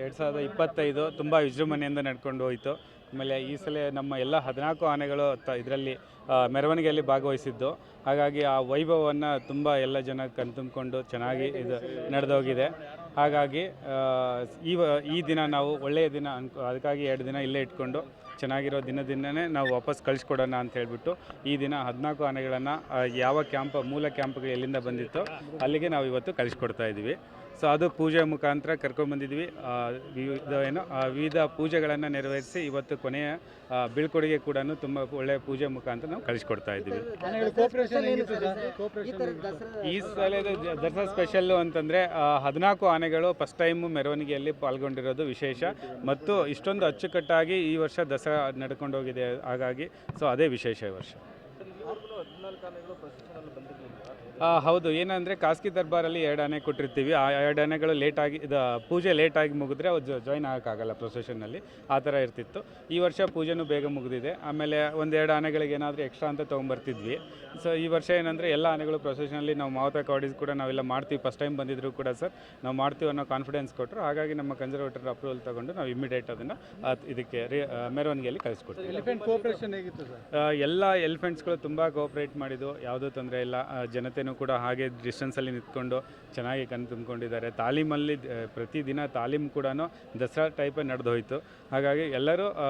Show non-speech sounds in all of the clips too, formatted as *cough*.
ಎರಡು ಸಾವಿರದ ಇಪ್ಪತ್ತೈದು ತುಂಬ ವಿಜೃಂಭಣೆಯಿಂದ ನಡ್ಕೊಂಡು ಹೋಯಿತು. ಆಮೇಲೆ ಈ ಸಲ ನಮ್ಮ ಎಲ್ಲ ಹದಿನಾಲ್ಕು ಆನೆಗಳು ತ, ಇದರಲ್ಲಿ ಮೆರವಣಿಗೆಯಲ್ಲಿ ಭಾಗವಹಿಸಿದ್ದು. ಹಾಗಾಗಿ ಆ ವೈಭವವನ್ನು ತುಂಬ ಎಲ್ಲ ಜನ ಕಣ್ತುಂಬಿಕೊಂಡು ಚೆನ್ನಾಗಿ ಇದು ನಡೆದೋಗಿದೆ. ಹಾಗಾಗಿ ಈ ಈ ದಿನ ನಾವು ಒಳ್ಳೆಯ ದಿನ ಅನ್ಕೊ, ಅದಕ್ಕಾಗಿ ಎರಡು ದಿನ ಇಲ್ಲೇ ಇಟ್ಕೊಂಡು ಚೆನ್ನಾಗಿರೋ ದಿನನೇ ನಾವು ವಾಪಸ್ ಕಳಿಸ್ಕೊಡೋಣ ಅಂತ ಹೇಳಿಬಿಟ್ಟು ಈ ದಿನ ಹದಿನಾಲ್ಕು ಆನೆಗಳನ್ನು ಯಾವ ಕ್ಯಾಂಪ್, ಮೂಲ ಕ್ಯಾಂಪ್ಗೆ ಎಲ್ಲಿಂದ ಬಂದಿತ್ತೋ ಅಲ್ಲಿಗೆ ನಾವು ಇವತ್ತು ಕಳಿಸ್ಕೊಡ್ತಾ ಇದ್ದೀವಿ. ಸೊ ಅದು ಪೂಜೆ ಮುಖಾಂತರ ಕರ್ಕೊಂಡ್ಬಂದಿದ್ವಿ ವಿವಿಧ ಏನು ವಿವಿಧ ಪೂಜೆಗಳನ್ನು ನೆರವೇರಿಸಿ ಇವತ್ತು ಕೊನೆಯ ಬೀಳ್ಕೊಡುಗೆ ಕೂಡ ತುಂಬ ಒಳ್ಳೆಯ ಪೂಜೆ ಮುಖಾಂತರ ನಾವು ಕಳಿಸ್ಕೊಡ್ತಾ ಇದ್ದೀವಿ. ಈ ಸಲದ ದಸರಾ ಸ್ಪೆಷಲ್ಲು ಅಂತಂದರೆ ಹದಿನಾಲ್ಕು ಆನೆಗಳು ಫಸ್ಟ್ ಟೈಮು ಮೆರವಣಿಗೆಯಲ್ಲಿ ಪಾಲ್ಗೊಂಡಿರೋದು ವಿಶೇಷ. ಮತ್ತು ಇಷ್ಟೊಂದು ಅಚ್ಚುಕಟ್ಟಾಗಿ ಈ ವರ್ಷ ದಸರಾ ನಡ್ಕೊಂಡೋಗಿದೆ ಹಾಗಾಗಿ ಸೊ ಅದೇ ವಿಶೇಷ ಈ ವರ್ಷ. ಹೌದು. ಏನಂದರೆ ಖಾಸಗಿ ದರ್ಬಾರಲ್ಲಿ ಎರಡು ಆನೆ ಕೊಟ್ಟಿರ್ತೀವಿ. ಆ ಎರಡು ಆನೆಗಳು ಲೇಟಾಗಿ ಇದು ಪೂಜೆ ಲೇಟಾಗಿ ಮುಗಿದ್ರೆ ಅವು ಜಾಯ್ನ್ ಆಗೋಕ್ಕಾಗಲ್ಲ ಪ್ರೊಸೆಷನ್ನಲ್ಲಿ ಆ ಥರ ಇರ್ತಿತ್ತು. ಈ ವರ್ಷ ಪೂಜೆನೂ ಬೇಗ ಮುಗಿದಿದೆ. ಆಮೇಲೆ ಒಂದೆರಡು ಆನೆಗಳಿಗೆ ಏನಾದರೂ ಎಕ್ಸ್ಟ್ರಾ ಅಂತ ತೊಗೊಂಬರ್ತಿದ್ವಿ. ಸೊ ಈ ವರ್ಷ ಏನಂದರೆ ಎಲ್ಲ ಆನೆಗಳು ಪ್ರೊಸೆಷನಲ್ಲಿ ನಾವು ಮಾವತ ಕಾಡೀಸ್ ಕೂಡ ನಾವೆಲ್ಲ ಮಾಡ್ತೀವಿ. ಫಸ್ಟ್ ಟೈಮ್ ಬಂದಿದ್ರು ಕೂಡ ಸರ್. ನಾವು ಮಾಡ್ತೀವಿ ಅನ್ನೋ ಕಾನ್ಫಿಡೆನ್ಸ್ ಕೊಟ್ಟರು ಹಾಗಾಗಿ ನಮ್ಮ ಕನ್ಸರ್ವೇಟರ್ ಅಪ್ರೂವಲ್ ತಗೊಂಡು ನಾವು ಇಮಿಡಿಯೇಟ್ ಅದನ್ನು ಇದಕ್ಕೆ ಮೆರವಣಿಗೆಯಲ್ಲಿ ಕಳಿಸ್ಕೊಡ್ತೀವಿ. ಎಲಿಫೆಂಟ್ ಕೋಆಪರೇಷನ್ ಹೇಗಿತ್ತು ಸರ್? ಆ, ಎಲ್ಲ ಎಲಿಫೆಂಟ್ಸ್ಗಳು ತುಂಬ ಕೋಆಪ್ರೇಟ್ ಮಾಡಿದ್ದು ಯಾವುದೂ ತೊಂದರೆ ಇಲ್ಲ. ಆ, ಜನತೆನೂ ಕೂಡ ಹಾಗೆ ಡಿಸ್ಟೆನ್ಸಲ್ಲಿ ನಿಂತ್ಕೊಂಡು ಚೆನ್ನಾಗಿ ಕಣ್ ತುಂಬಿಕೊಂಡಿದ್ದಾರೆ. ತಾಲೀಮಲ್ಲಿ ಪ್ರತಿದಿನ ತಾಲೀಮ್ ಕೂಡ ದಸರಾ ಟೈಪೇ ನಡೆದು ಹೋಯಿತು ಹಾಗಾಗಿ ಎಲ್ಲರೂ ಆ,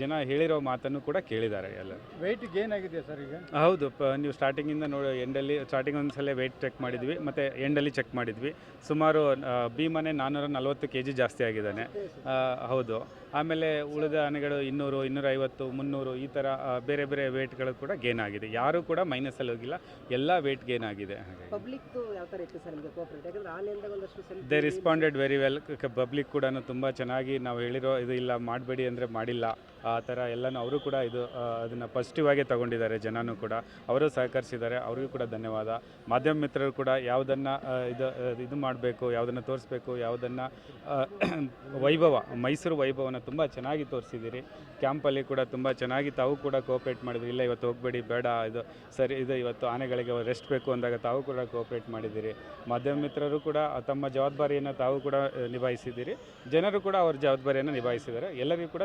ಜನ ಹೇಳಿರೋ ಮಾತನ್ನು ಕೂಡ ಕೇಳಿದ್ದಾರೆ ಎಲ್ಲರೂ. ವೆಯ್ಟ್ ಗೇನ್ ಆಗಿದೆ ಸರ್ ಈಗ? ಹೌದು ಪ ನೀವು ಸ್ಟಾರ್ಟಿಂಗಿಂದ ನೋಡಿ ಎಂಡಲ್ಲಿ ಸ್ಟಾರ್ಟಿಂಗ್ ಒಂದು ಸಲ ವೆಯ್ಟ್ ಚೆಕ್ ಮಾಡಿದ್ವಿ ಮತ್ತು ಎಂಡಲ್ಲಿ ಚೆಕ್ ಮಾಡಿದ್ವಿ. ಸುಮಾರು ಆ, ಭೀಮನೆ ನಾನ್ನೂರ ನಲವತ್ತು ಕೆ ಜಿ ಜಾಸ್ತಿ ಆಗಿದ್ದಾನೆ. ಆ, ಹೌದು. ಆಮೇಲೆ ಉಳಿದ ಆನೆಗಳು ಇನ್ನೂರು ಇನ್ನೂರೈವತ್ತು ಮುನ್ನೂರು ಈ ಥರ ಆ, ಬೇರೆ ಬೇರೆ ವೆಯ್ಟ್ಗಳು ಕೂಡ ಗೇನ್ ಆಗಿದೆ. ಯಾರೂ ಕೂಡ ಮೈನಸಲ್ಲಿ ಹೋಗಿಲ್ಲ. ಎಲ್ಲ ವೇಟ್ ಗೇನ್ ಆಗಿದೆ ಪಬ್ಲಿಕ್ ಯಾವ ಥರ ಇತ್ತು ಸರ್ ನಿಮಗೆ ಕೋಆಪರೇಟ್ ಯಾಕಂದ್ರೆ ಆನೆಯಿಂದ ಒಂದಷ್ಟು selfie they responded very well public ಕೂಡ ತುಂಬ ಚೆನ್ನಾಗಿ ನಾವು ಹೇಳಿರೋ ಇದು ಇಲ್ಲ ಮಾಡಬೇಡಿ ಅಂದರೆ ಮಾಡಿಲ್ಲ. ಆ ಥರ ಎಲ್ಲನೂ ಅವರು ಕೂಡ ಇದು ಅದನ್ನು ಪಾಸಿಟಿವ್ ಆಗಿ ತಗೊಂಡಿದ್ದಾರೆ, ಜನನೂ ಕೂಡ. ಅವರು ಸಹಕರಿಸಿದ್ದಾರೆ, ಅವ್ರಿಗೂ ಕೂಡ ಧನ್ಯವಾದ. ಮಾಧ್ಯಮ ಮಿತ್ರರು ಕೂಡ ಯಾವುದನ್ನು ಇದು ಇದು ಮಾಡಬೇಕು, ಯಾವುದನ್ನು ತೋರಿಸ್ಬೇಕು, ಯಾವುದನ್ನು *clears throat* ವೈಭವ, ಮೈಸೂರು ವೈಭವನ ತುಂಬ ಚೆನ್ನಾಗಿ ತೋರಿಸಿದ್ದೀರಿ. ಕ್ಯಾಂಪಲ್ಲಿ ಕೂಡ ತುಂಬ ಚೆನ್ನಾಗಿ ತಾವು ಕೂಡ ಕೋಪ್ರೇಟ್ ಮಾಡಿದ್ರಿ. ಇಲ್ಲ, ಇವತ್ತು ಹೋಗಬೇಡಿ, ಬೇಡ, ಇದು, ಸರಿ, ಇದು ಇವತ್ತು ಆನೆಗಳಿಗೆ ರೆಸ್ಟ್ ಬೇಕು ಅಂದಾಗ ತಾವು ಕೂಡ ಕೋಪ್ರೇಟ್ ಮಾಡಿದ್ದೀರಿ. ಮಾಧ್ಯಮ ಮಿತ್ರರು ಕೂಡ ತಮ್ಮ ಜವಾಬ್ದಾರಿಯನ್ನು ತಾವು ಕೂಡ ನಿಭಾಯಿಸಿದ್ದೀರಿ. ಜನರು ಕೂಡ ಅವ್ರ ಜವಾಬ್ದಾರಿಯನ್ನು ನಿಭಾಯಿಸಿದ್ದಾರೆ. ಎಲ್ಲರಿಗೂ ಕೂಡ